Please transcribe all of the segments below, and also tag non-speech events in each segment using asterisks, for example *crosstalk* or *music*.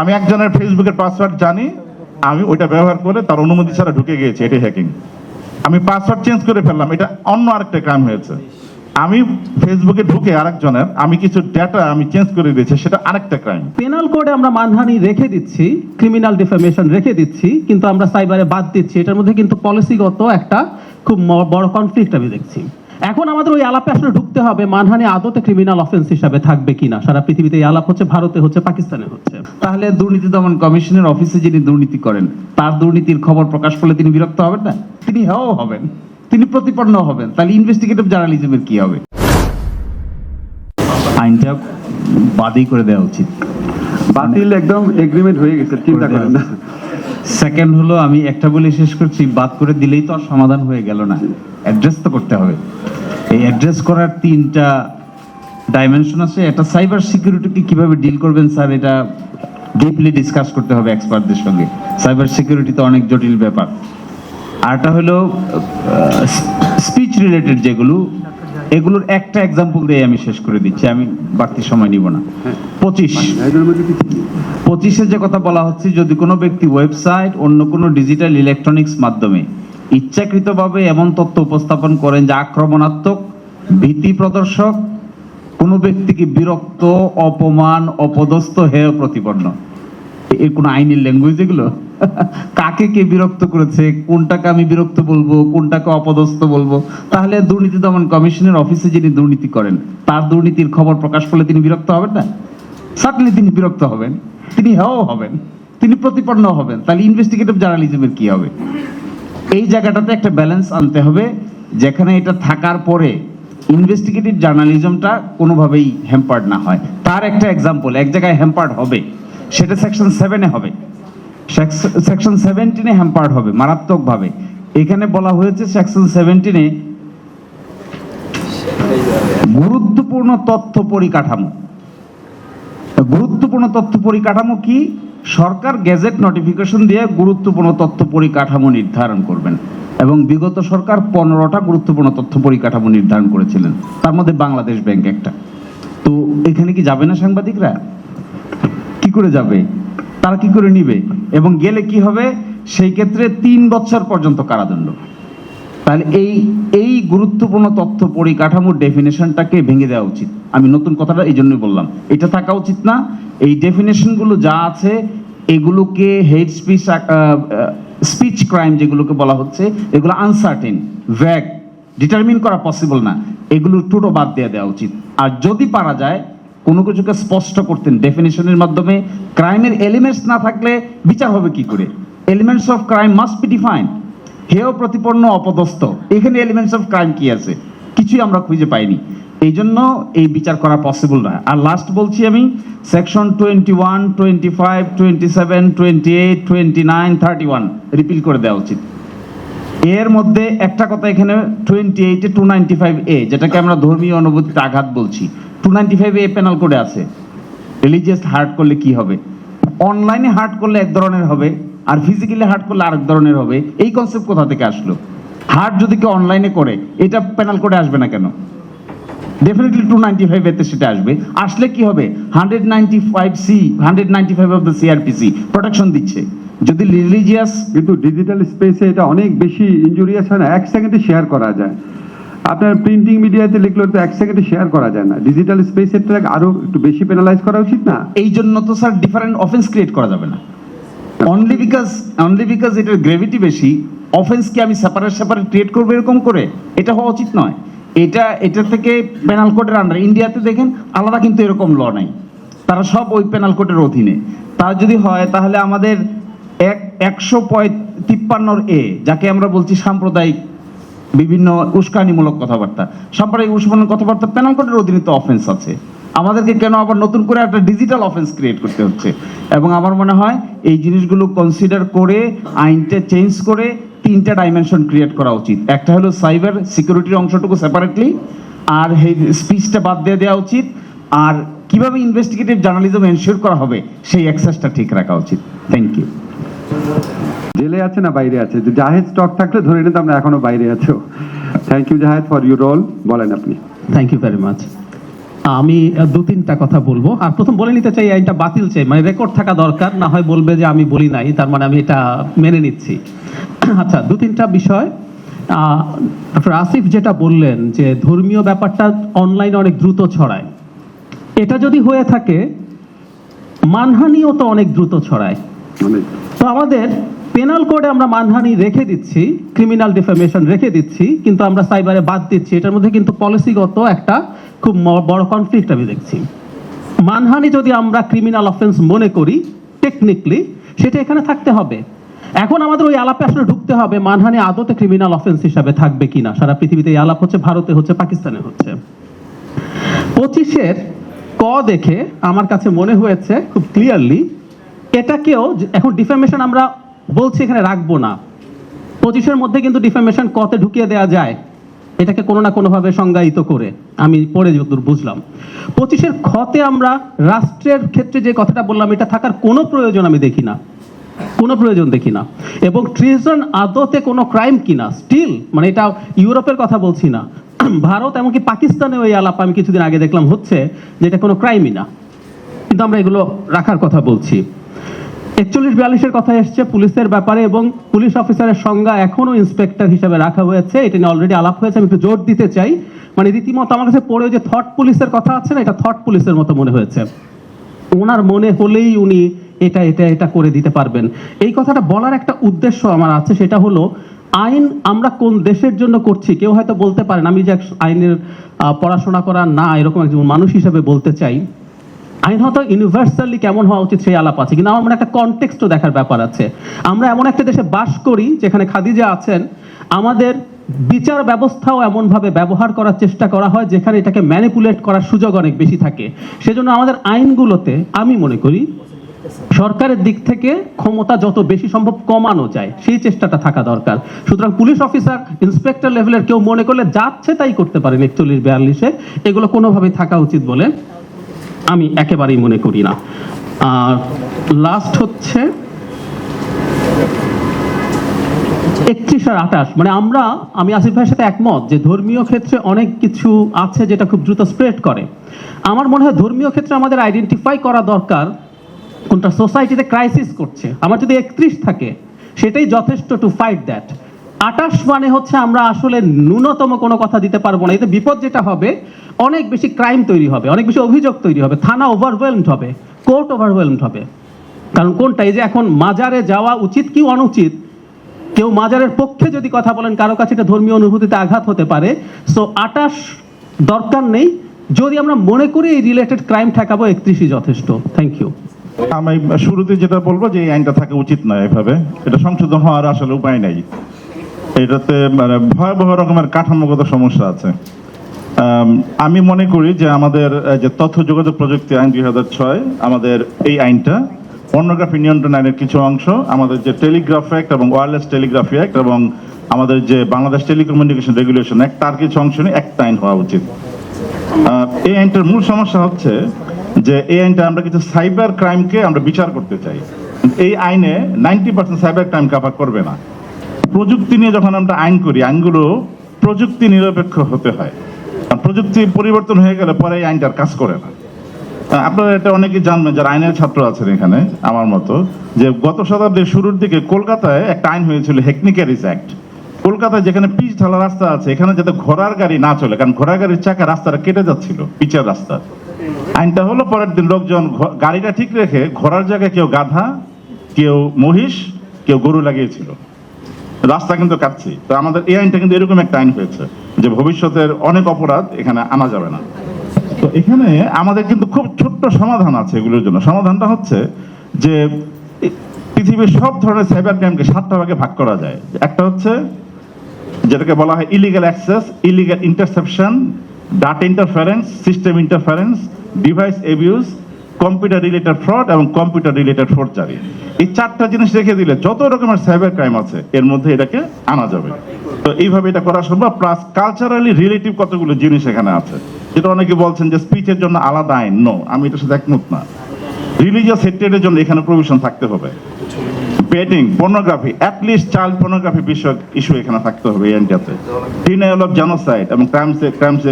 আমি একজনের ফেসবুকের পাসওয়ার্ড জানি, আমি ওইটা ব্যবহার করে তার অনুমতি ছাড়া ঢুকে গিয়েছি, এটাই হ্যাকিং আমি পাসওয়ার্ড চেঞ্জ করে ফেললাম, এটা অন্য আরেকটা ক্রাইম হয়েছে। আমি ফেসবুকে ঢুকে আরেকজনের, আমি কিছু ডেটা আমি চেঞ্জ করে দিয়েছি, সেটা আরেকটা ক্রাইম পেনাল কোডে আমরা মানহানি রেখে দিচ্ছি ক্রিমিনাল ডিফামেশন রেখে দিচ্ছি, কিন্তু আমরা সাইবারে বাদ দিচ্ছি, এটার মধ্যে কিন্তু পলিসিগত একটা খুব বড় কনফ্লিক্ট আমি দেখছি। এখন আমাদের ওই আলাপে আসলে ঢুকতে হবে মানহানি আদতে ক্রিমিনাল অফেন্স হিসাবে থাকবে কিনা। সারা পৃথিবীতে এই আলাপ হচ্ছে ভারতে হচ্ছে পাকিস্তানে হচ্ছে। তাহলে দুর্নীতি দমন কমিশনের অফিসে যিনি দুর্নীতি করেন তার দুর্নীতির খবর প্রকাশ করলে তিনি বিরক্ত হবেন না? তিনি হ্যাঁ হবেন। তিনি প্রতিপন্ন হবেন। তাহলে ইনভেস্টিগেটিভ জার্নালিজমের কি হবে? আইনটা বাদই করে দেওয়া উচিত। বাতিল একদম এগ্রিমেন্ট হয়ে গেছে চিন্তা করেন না। সেকেন্ড হলো আমি একটা বলে শেষ করছি, বাদ করে দিলেই তো আর সমাধান হয়ে গেল না। অ্যাড্রেস তো করতে হবে। এই অ্যাড্রেস করার তিনটা ডাইমেনশন আছে। একটা সাইবার সিকিউরিটিকে কীভাবে ডিল করবেন স্যার, এটা ডিপলি ডিসকাস করতে হবে এক্সপার্টদের সঙ্গে। সাইবার সিকিউরিটি তো অনেক জটিল ব্যাপার। আরটা হলো স্পিচ রিলেটেড যেগুলো, এগুলোর একটা এক্সাম্পল দিয়ে আমি শেষ করে দিচ্ছি। আমি বাড়তি সময় নিব না। পঁচিশ। পঁচিশে যে কথা বলা হচ্ছে, যদি কোনো ব্যক্তি ওয়েবসাইট, অন্য কোনো ডিজিটাল ইলেকট্রনিক্স মাধ্যমে ইচ্ছাকৃতভাবে এমন তথ্য উপস্থাপন করেন যা আক্রমণাত্মক, ভীতি প্রদর্শক, কোনো ব্যক্তিকে বিরক্ত, অপমান, অপদস্থ, হেয় প্রতিপন্ন। এর কোনো আইনের ল্যাঙ্গুয়েজ এগুলো? *laughs* কাকে কে বিরক্ত করেছে? কোনটাকে আমি বিরক্ত বলব? কোনটাকে অপদস্থ বলব? তাহলে দুর্নীতি দমন কমিশনের অফিসে যিনি দুর্নীতি করেন, তার দুর্নীতির খবর প্রকাশ করলে তিনি বিরক্ত হবেন না? সার্টনলি তিনি বিরক্ত হবেন। তিনি হ্যাঁ হবেন। তিনি প্রতিপন্ন হবেন। তাহলে ইনভেস্টিগেটিভ জার্নালিজমের কি হবে? এই জায়গাটাতে একটা ব্যালেন্স আনতে হবে, যেখানে এটা থাকার পরে ইনভেস্টিগেটিভ জার্নালিজমটা কোনোভাবেই হ্যাম্পার্ড না হয়। তার একটা এক্সাম্পল এক জায়গায় হ্যাম্পার্ড হবে, সেটা সেকশন সেভেনে হবে। সেকশন সেভেন্টিনে হ্যাম্পার্ড হবে, মারাত্মকভাবে। এখানে বলা হয়েছে সেকশন সেভেন্টিনে গুরুত্বপূর্ণ তথ্য পরিকাঠামো। গুরুত্বপূর্ণ তথ্য পরিকাঠামো কি? সরকার গেজেট নোটিফিকেশন দিয়ে গুরুত্বপূর্ণ তথ্য পরিকাঠামো নির্ধারণ করবেন এবং বিগত সরকার পনেরোটা গুরুত্বপূর্ণ তথ্য পরিকাঠামো নির্ধারণ করেছিলেন। তার মধ্যে বাংলাদেশ ব্যাংক একটা। তো এখানে কি যাবে না সাংবাদিকরা? কি করে যাবে? তারা কি করে নিবে? এবং গেলে কি হবে? সেই ক্ষেত্রে তিন বছর পর্যন্ত কারাদণ্ড। তাহলে এই এই গুরুত্বপূর্ণ তথ্য পরিকাঠামোর ডেফিনেশনটাকে ভেঙে দেওয়া উচিত। আমি নতুন কথাটা এই জন্যই বললাম। এটা থাকা উচিত না। এই ডেফিনেশনগুলো যা আছে, এগুলোকে হেড স্পিচ স্পিচ ক্রাইম যেগুলোকে বলা হচ্ছে, এগুলো আনসার্টেন ভ্যাগ ডিটারমিন করা পসিবল না। এগুলো টোটো বাদ দিয়ে দেওয়া উচিত। আর যদি পারা যায়, কোনো কিছুকে স্পষ্ট করতেন ডেফিনেশনের মাধ্যমে ক্রাইমের এলিমেন্টস না থাকলে বিচার হবে কি করে? Elements of crime must be defined হেয় প্রতিপন্ন অপদস্থ। এখানে এলিমেন্টস অফ ক্রাইম কি আছে? কিছুই আমরা খুঁজে পাইনি। এই জন্য এই বিচার করা পসিবল না। আর লাস্ট বলছি আমি section twenty one twenty five twenty seven twenty eight twenty nine thirty one repeal করে দেওয়া উচিত। এর মধ্যে একটা কথা এখানে টোয়েন্টি এইটে টু নাইনটি ফাইভ এ যেটাকে আমরা ধর্মীয় অনুভূতিতে আঘাত বলছি। Two ninety five A penal কোডে আছে। রিলিজিয়াস হার্ট করলে কি হবে? অনলাইনে হার্ট করলে এক ধরনের হবে। আর ফিজিক্যালি হার্ট করলে আরেক ধরনের হবে। এই কনসেপ্ট কোথা থেকে আসলো? হার্ট যদি কেউ অনলাইনে করে এটা পেনাল কোডে আসবে না কেন? ডেফিনেটলি টু নাইনটি ফাইভ এতে সেটা আসবে। আসলে কি হবে? Hundred ninety five C hundred ninety five of the CrPC protection দিচ্ছে। যদি রিলিজিয়াস কিন্তু ডিজিটাল স্পেসে এটা অনেক বেশি ইনজুরিয়াস হয় না। এক সেকেন্ডে শেয়ার করা যায়। আপনার প্রিন্টিং মিডিয়াতে লিখলে তো এক সেকেন্ডে শেয়ার করা যায় না। ডিজিটাল স্পেসের আরও একটু বেশি পেনালাইজ করা উচিত না? এই জন্য তো স্যার ডিফারেন্ট অফেন্স ক্রিয়েট করা যাবে না। অনলি বিকজ অনলি বিকজ এটার গ্রেভিটি বেশি অফেন্সকে আমি সেপারেট সেপারেট ক্রিয়েট করব এরকম করে? এটা হওয়া উচিত নয়। এটা এটা থেকে পেনাল কোডের আন্ডার ইন্ডিয়াতে দেখেন, আলাদা কিন্তু এরকম ল নাই। তারা সব ওই পেনাল কোডের অধীনে। তা যদি হয়, তাহলে আমাদের এক, একশো তিপ্পান্নর এ যাকে আমরা বলছি সাম্প্রদায়িক, বিভিন্ন উস্কানিমূলক কথাবার্তা। সাম্প্রদায়িক উস্কানিমূলক কথাবার্তা পেনাল কোডের অধীনে তো অফেন্স আছে। আমাদেরকে কেন আবার নতুন করে একটা ডিজিটাল অফেন্স ক্রিয়েট করতে হচ্ছে? এবং আমার মনে হয় এই জিনিসগুলো কনসিডার করে আইনটা চেঞ্জ করে তিনটা ডাইমেনশন ক্রিয়েট করা উচিত। একটা হলো সাইবার সিকিউরিটির অংশটুকু সেপারেটলি আর এই স্পিচটা বাদ দিয়ে দেওয়া উচিত আর কীভাবে ইনভেস্টিগেটিভ জার্নালিজম এনশিওর করা হবে সেই অ্যাক্সেসটা ঠিক রাখা উচিত। থ্যাংক ইউ জেলে আছে না বাইরে আছে? জাহেদ স্টক থাকলে ধরে নিতে আমরা এখনও বাইরে আছো। Thank you Zahed for your role বলেন আপনি। থ্যাংক ইউ ভেরি মাচ আমি দু তিনটা কথা বলব। আর প্রথম বলে নিতে চাই আইনটা বাতিল চাই। মানে রেকর্ড থাকা দরকার না হয় বলবে যে আমি বলি নাই তার মানে আমি এটা মেনে নিচ্ছি। *clears throat* আচ্ছা দু তিনটা বিষয়। ডক্টর আসিফ যেটা বললেন যে ধর্মীয় ব্যাপারটা অনলাইনে অনেক দ্রুত ছড়ায়। এটা যদি হয়ে থাকে মানহানিও তো অনেক দ্রুত ছড়ায়। তো আমাদের পেনাল কোডে আমরা মানহানি রেখে দিচ্ছি ক্রিমিনাল ডিফেমেশন রেখে দিচ্ছি, কিন্তু আমরা সাইবারে বাদ দিচ্ছি। এটার মধ্যে কিন্তু পলিসিগত একটা খুব বড় কনফ্লিক্ট আমি দেখছি। মানহানি যদি আমরা ক্রিমিনাল অফেন্স মনে করি টেকনিক্যালি সেটা এখানে থাকতে হবে। এখন আমাদের ওই আলাপে আসলে ঢুকতে হবে, মানহানি আদতে ক্রিমিনাল অফেন্স হিসাবে থাকবে কিনা। সারা পৃথিবীতে এই আলাপ হচ্ছে, ভারতে হচ্ছে, পাকিস্তানে হচ্ছে। পঁচিশের ক দেখে আমার কাছে মনে হয়েছে, খুব ক্লিয়ারলি এটাকেও এখন ডিফেমেশন আমরা বলছি এখানে রাখব না। পঁচিশের মধ্যে কিন্তু ডিফেমেশন কতে ঢুকিয়ে দেওয়া যায়। এটাকে কোনো না কোনোভাবে সংজ্ঞায়িত করে। আমি পরে যতদূর বুঝলাম। পঁচিশের খতে আমরা রাষ্ট্রের ক্ষেত্রে যে কথাটা বললাম, এটা থাকার কোনো প্রয়োজন আমি দেখি না। কোনো প্রয়োজন দেখি না। এবং ট্রিজন আদতে কোনো ক্রাইম কিনা স্টিল মানে এটা ইউরোপের কথা বলছি না। ভারত এমনকি পাকিস্তানে ওই আলাপ আমি কিছুদিন আগে দেখলাম হচ্ছে যে এটা কোনো ক্রাইমই না। কিন্তু আমরা এগুলো রাখার কথা বলছি। একচল্লিশ বিয়াল্লিশের কথা এসছে পুলিশের ব্যাপারে এবং পুলিশ অফিসারের সংজ্ঞা এখনও ইন্সপেক্টর হিসেবে রাখা হয়েছে। এটা নিয়ে অলরেডি আলাপ হয়েছে, আমি একটু জোর দিতে চাই। মানে রীতিমতো আমার কাছে পড়ে যে থট পুলিশের কথা আছে না, এটা থট পুলিশের মতো মনে হয়েছে। ওনার মনে হলেই উনি এটা এটা এটা করে দিতে পারবেন। এই কথাটা বলার একটা উদ্দেশ্য আমার আছে, সেটা হলো আইন আমরা কোন দেশের জন্য করছি, কেউ হয়তো বলতে পারেন, আমি যে আইনের পড়াশোনা করা না এরকম একজন মানুষ হিসেবে বলতে চাই। আইন হয়তো ইউনিভার্সালি কেমন হওয়া উচিত সেই আলাপ আছে। কিন্তু আমার মনে একটা কনটেক্সটও দেখার ব্যাপার আছে। আমরা এমন একটা দেশে বাস করি, যেখানে খাদিজা আছেন। আমাদের বিচার ব্যবস্থাও এমনভাবে ব্যবহার করার চেষ্টা করা হয়, যেখানে এটাকে ম্যানিপুলেট করার সুযোগ অনেক বেশি থাকে। সেজন্য আমাদের আইনগুলোতে আমি মনে করি, সরকারের দিক থেকে ক্ষমতা যত বেশি সম্ভব কমানো যায়, সেই চেষ্টাটা থাকা দরকার। সুতরাং পুলিশ অফিসার ইন্সপেক্টর লেভেলের কেউ মনে করলে যাচ্ছে তাই করতে পারেন একচল্লিশ, বিয়াল্লিশে। এগুলো কোনোভাবেই থাকা উচিত বলে আমি একেবারেই মনে করি না। আর লাস্ট হচ্ছে একত্রিশ আর আঠাশ। মানে আমরা, আমি আসিফ ভাইয়ের সাথে একমত যে ধর্মীয় ক্ষেত্রে অনেক কিছু আছে যেটা খুব দ্রুত স্প্রেড করে। আমার মনে হয় ধর্মীয় ক্ষেত্রে আমাদের আইডেন্টিফাই করা দরকার কোনটা সোসাইটিতে ক্রাইসিস করছে। আমার যদি একত্রিশ থাকে, সেটাই যথেষ্ট টু ফাইট দ্যাট আটাশ মানে হচ্ছে আমরা আসলে ন্যূনতম কোনো কথা দিতে পারব না। এতে বিপদ যেটা হবে অনেক বেশি ক্রাইম তৈরি হবে, অনেক বেশি অভিযোগ তৈরি হবে, থানা ওভারওয়েলমড হবে কোর্ট ওভারওয়েলমড হবে। কারণ কোনটা? এই যে এখন মাজারে যাওয়া উচিত কি অনুচিত? কেউ মাজারের পক্ষে যদি কথা বলেন, কারও কাছে এটা ধর্মীয় অনুভূতিতে আঘাত হতে পারে। সো আটাশ দরকার নেই। যদি আমরা মনে করি এই রিলেটেড ক্রাইম ঠেকাবো, একত্রিশই যথেষ্ট। থ্যাংক ইউ আমি শুরুতে যেটা বলব যে এই আইনটা থাকা উচিত নয় এভাবে। এটা সংশোধন হওয়ার আসলে উপায় নাই। এটাতে মানে ভয়াবহ রকমের কাঠামোগত সমস্যা আছে। আম, মনে করি যে আমাদের যে তথ্য যোগাযোগ প্রযুক্তি আইন দুই হাজার ছয় আমাদের এই আইনটা পর্নোগ্রাফি নিয়ন্ত্রণ আইনের কিছু অংশ আমাদের যে টেলিগ্রাফ অ্যাক্ট এবং ওয়্যারলেস টেলিগ্রাফি অ্যাক্ট এবং আমাদের যে বাংলাদেশ টেলিকমিউনিকেশন রেগুলেশন অ্যাক্ট তার কিছু অংশ নিয়ে একটা আইন হওয়া উচিত। এই আইনটার মূল সমস্যা হচ্ছে যে এই আইনটা আমরা কিছু সাইবার ক্রাইমকে আমরা বিচার করতে চাই। এই আইনে ninety percent cyber crime cover করবে না। প্রযুক্তি নিয়ে যখন আমরা আইন করি আইনগুলো প্রযুক্তি নিরপেক্ষ হতে হয়। প্রযুক্তি পরিবর্তন হয়ে গেলে পরে এই আইনটার কাজ করে না। আপনারা এটা অনেকে জানবেন যারা আইনের ছাত্র আছেন এখানে, আমার মতো, যে গত শতাব্দীর শুরুর দিকে কলকাতায় একটা আইন হয়েছিল হেকনিক্যারিজ অ্যাক্ট কলকাতায় যেখানে পিচ ঢালা রাস্তা আছে, এখানে যাতে ঘোড়ার গাড়ি না চলে, কারণ ঘোড়ার গাড়ির চাকা রাস্তাটা কেটে যাচ্ছিল, পিচের রাস্তা। আইনটা হলো পরের দিন লোকজন গাড়িটা ঠিক রেখে ঘোড়ার জায়গায় কেউ গাধা, কেউ মহিষ, কেউ গরু লাগিয়েছিল। রাস্তা কিন্তু কাটছি তো আমাদের এই আইনটা কিন্তু এরকম একটা আইন হয়েছে। যে ভবিষ্যতের অনেক অপরাধ এখানে আনা যাবে না। তো এখানে আমাদের কিন্তু খুব ছোট্ট সমাধান আছে এগুলোর জন্য। সমাধানটা হচ্ছে যে পৃথিবীর সব ধরনের সাইবার ক্রাইমকে সাতটা ভাগে ভাগ করা যায়। একটা হচ্ছে যেটাকে বলা হয় illegal access illegal interception data interference system interference device abuse computer related fraud এবং কম্পিউটার রিলেটেড ফোর্জারি এই চারটা জিনিস রেখে দিলে যত রকমের সাইবার ক্রাইম আছে, এর মধ্যে এটাকে আনা যাবে। তো এইভাবে এটা করা সম্ভব প্লাস কালচারালি রিলেটিভ কতগুলো জিনিস এখানে আছে। যেটা অনেকে বলছেন যে স্পিচের জন্য আলাদা আইন। নো আমি এটার সাথে একমত না। রিলিজিয়াস হেট্রেডের জন্য এখানে প্রভিশন থাকতে হবে। Betting pornography at least child pornography বিষয়ক ইস্যু এখানে থাকতে হবে আইনটাতে ডিনাইল অফ জেনোসাইড এবং ক্রাইমস ক্রাইমস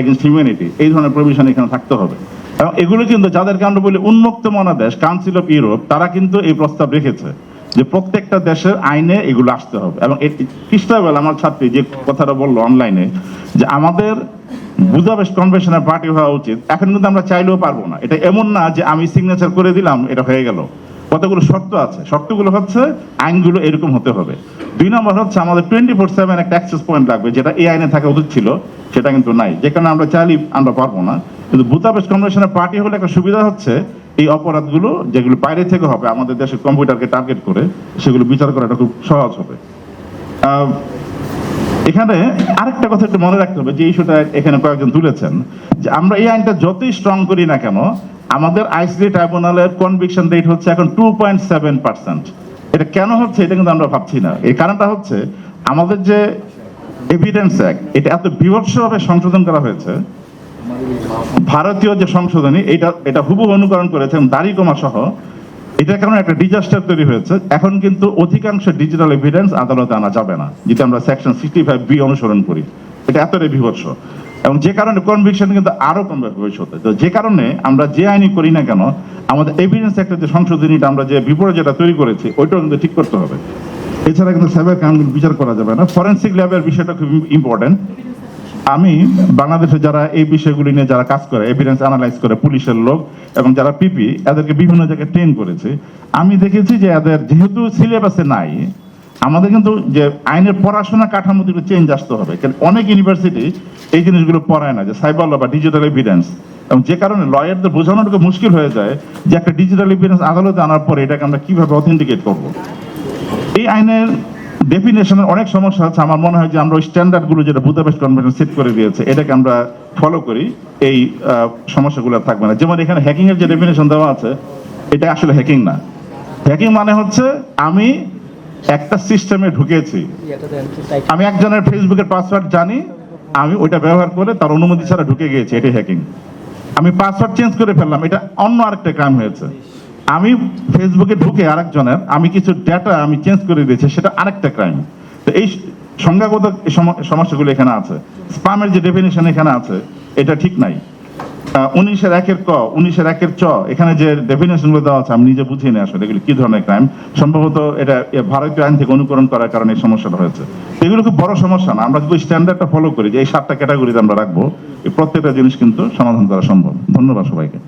এগেনস্ট হিউম্যানিটি এই ধরনের প্রভিশন এখানে থাকতে হবে। এবং এগুলো কিন্তু যাদেরকে আমরা বলি উন্মুক্ত মনাদেশ কাউন্সিল অফ ইউরোপ তারা কিন্তু এই প্রস্তাব রেখেছে যে প্রত্যেকটা দেশের আইনে এগুলো আসতে হবে। এবং খ্রিস্টাবেল আমার ছাত্রী যে কথাটা বলল অনলাইনে যে আমাদের বুদাপেস্ট কনভেনশনের পার্টি হওয়া উচিত। এখন কিন্তু আমরা চাইলেও পারব না। এটা এমন না যে আমি সিগনেচার করে দিলাম, এটা হয়ে গেল। কতগুলো শর্ত আছে? শর্তগুলো হচ্ছে আইনগুলো এরকম হতে হবে। দুই নম্বর হচ্ছে আমাদের টোয়েন্টি ফোর সেভেন একটা অ্যাক্সেস পয়েন্ট লাগবে, যেটা এই আইনে থাকা উচিত ছিল, সেটা কিন্তু নাই। যে কারণে আমরা চাইলে আমরা পারব না। কিন্তু বুতাবেশ কমিশনের পার্টি হলে একটা সুবিধা হচ্ছে, এই অপরাধগুলো যেগুলো বাইরে থেকে হবে, আমাদের দেশের কম্পিউটারকে টার্গেট করে, সেগুলো বিচার করাটা খুব সহজ হবে। এখানে আরেকটা কথা একটু মনে রাখতে হবে, যে ইস্যুটা এখানে কয়েকজন তুলেছেন, যে আমরা এই আইনটা যতই স্ট্রং করি না কেন, আমাদের আইসিডি ট্রাইব্যুনালের কনভিকশন রেট হচ্ছে এখন টু পয়েন্ট সেভেন পার্সেন্ট এটা কেন হচ্ছে এটা কিন্তু আমরা ভাবছি না। এর কারণটা হচ্ছে, আমাদের যে এভিডেন্স অ্যাক্ট এটা এত বিভৎসভাবে সংশোধন করা হয়েছে, ভারতীয় যে সংশোধনী, এটা এটা হুবু অনুকরণ করেছে এবং দাড়ি কমা সহ এটার কারণে একটা ডিজাস্টার তৈরি হয়েছে? এখন কিন্তু অধিকাংশ ডিজিটাল এভিডেন্স আদালতে আনা যাবে না যেটা আমরা সেকশন সিক্সটি ফাইভ বি অনুসরণ করি। এটা এতটাই বিভৎস। এবং যে কারণে কনভিকশন কিন্তু আরও কমবে ভবিষ্যতে। তো যে কারণে আমরা যে আইনই করি না কেন, আমাদের এভিডেন্স একটা যে সংশোধনীটা আমরা যে বিপরীত যেটা তৈরি করেছি, ওইটাও কিন্তু ঠিক করতে হবে। এছাড়া কিন্তু সাইবার ক্রাইম বিচার করা যাবে না। ফরেন্সিক ল্যাবের বিষয়টা খুব ইম্পর্টেন্ট আমি বাংলাদেশে যারা এই বিষয়গুলি নিয়ে যারা কাজ করে এভিডেন্স অ্যানালাইজ করে, পুলিশের লোক এবং যারা পিপি এদেরকে বিভিন্ন জায়গায় ট্রেন করেছে, আমি দেখেছি যে এদের যেহেতু সিলেবাসে নাই, আমাদের কিন্তু যে আইনের পড়াশোনা কাঠামোতে একটু চেঞ্জ আসতে হবে। কারণ অনেক ইউনিভার্সিটি এই জিনিসগুলো পড়ায় না, যে সাইবার ল বা ডিজিটাল এভিডেন্স এবং যে কারণে লয়ারদের বোঝানোটুকু মুশকিল হয়ে যায় যে একটা ডিজিটাল এভিডেন্স আদালতে আনার পরে এটাকে আমরা কীভাবে অথেন্টিকেট করব। এই আইনের ডেফিনেশনের অনেক সমস্যা আছে। আমার মনে হয় যে আমরা ওই স্ট্যান্ডার্ডগুলো যেটা বুদাপেস্ট কনভেনশন সেট করে দিয়েছে, এটাকে আমরা ফলো করি। এই সমস্যাগুলো থাকবে না। যেমন এখানে হ্যাকিং এর যে ডেফিনেশন দেওয়া আছে, এটা আসলে হ্যাকিং না। হ্যাকিং মানে হচ্ছে আমি একটা সিস্টেমে ঢুকেছি। আমি একজনের ফেসবুকের পাসওয়ার্ড জানি, আমি ওইটা ব্যবহার করে তার অনুমতি ছাড়া ঢুকে গিয়েছি, এটাই হ্যাকিং আমি পাসওয়ার্ড চেঞ্জ করে ফেললাম, এটা অন্য আরেকটা ক্রাইম হয়েছে। আমি ফেসবুকে ঢুকে আরেকজনের, আমি কিছু ডেটা আমি চেঞ্জ করে দিয়েছি, সেটা আরেকটা ক্রাইম তো এই সংজ্ঞাগত সমস্যাগুলো এখানে আছে। স্পামের যে ডেফিনেশন এখানে আছে, এটা ঠিক নাই। উনিশের একের ক, উনিশের একের চ, এখানে যে ডেফিনেশনগুলো দেওয়া আছে, আমি নিজে বুঝিয়ে নিয়ে আসলে এগুলো কি ধরনের ক্রাইম সম্ভবত এটা ভারতীয় আইন থেকে অনুকরণ করার কারণে এই সমস্যাটা হয়েছে। এগুলো খুব বড় সমস্যা না, আমরা যদি স্ট্যান্ডার্ডটা ফলো করি যে এই সাতটা ক্যাটাগরিতে আমরা রাখব। প্রত্যেকটা জিনিস কিন্তু সমাধান করা সম্ভব। ধন্যবাদ সবাইকে।